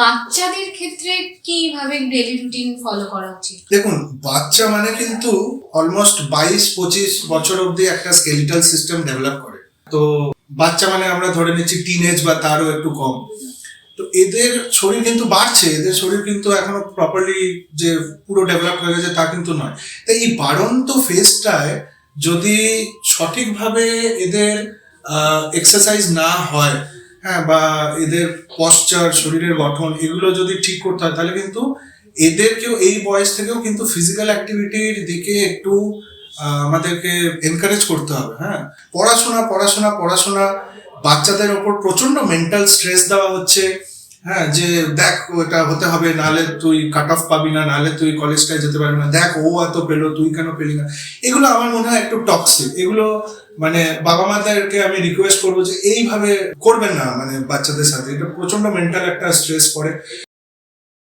বাচ্চাদের ক্ষেত্রে কীভাবে ডেলি রুটিন ফলো করা উচিত? দেখুন, বাচ্চা মানে কিন্তু অলমোস্ট বাইশ, পঁচিশ বছর অবধি একটা স্কেলিটাল সিস্টেম ডেভেলপ করে। তো বাচ্চা মানে আমরা ধরে নিচ্ছি টিনেজ বা তারও একটু কম। তো এদের শরীর কিন্তু বাড়ছে, এদের শরীর কিন্তু এখনও প্রপারলি যে পুরো ডেভেলপ হয়ে গেছে তা কিন্তু নয়। তাই এই বাড়ন্ত ফেজটায় যদি সঠিকভাবে এদের এক্সারসাইজ না হয় হ্যাঁ বা এদের পশ্চার শরীরের গঠন, এগুলো যদি ঠিক করতে হয়, তাহলে কিন্তু এদেরকেও, এই বয়স থেকেও কিন্তু ফিজিক্যাল অ্যাক্টিভিটির দিকে একটু আমাদেরকে এনকারেজ করতে হবে হ্যাঁ। পড়াশোনা পড়াশোনা পড়াশোনা, বাচ্চাদের ওপর প্রচণ্ড মেন্টাল স্ট্রেস দেওয়া হচ্ছে। হ্যাঁ যে দেখ, এটা হতে হবে নালে তুই কাট অফ পাবি না, নাহলে তুই কলেজটায় যেতে পারবি না। দেখ, ও এত পেল, তুই কেন পেলি না? এগুলো আমার মনে হয় একটু টক্সিক এগুলো মানে বাবা মাদেরকে আমি রিকোয়েস্ট করব যে এইভাবে করবেন না মানে বাচ্চাদের সাথে। এটা প্রচণ্ড মেন্টাল একটা স্ট্রেস পড়ে।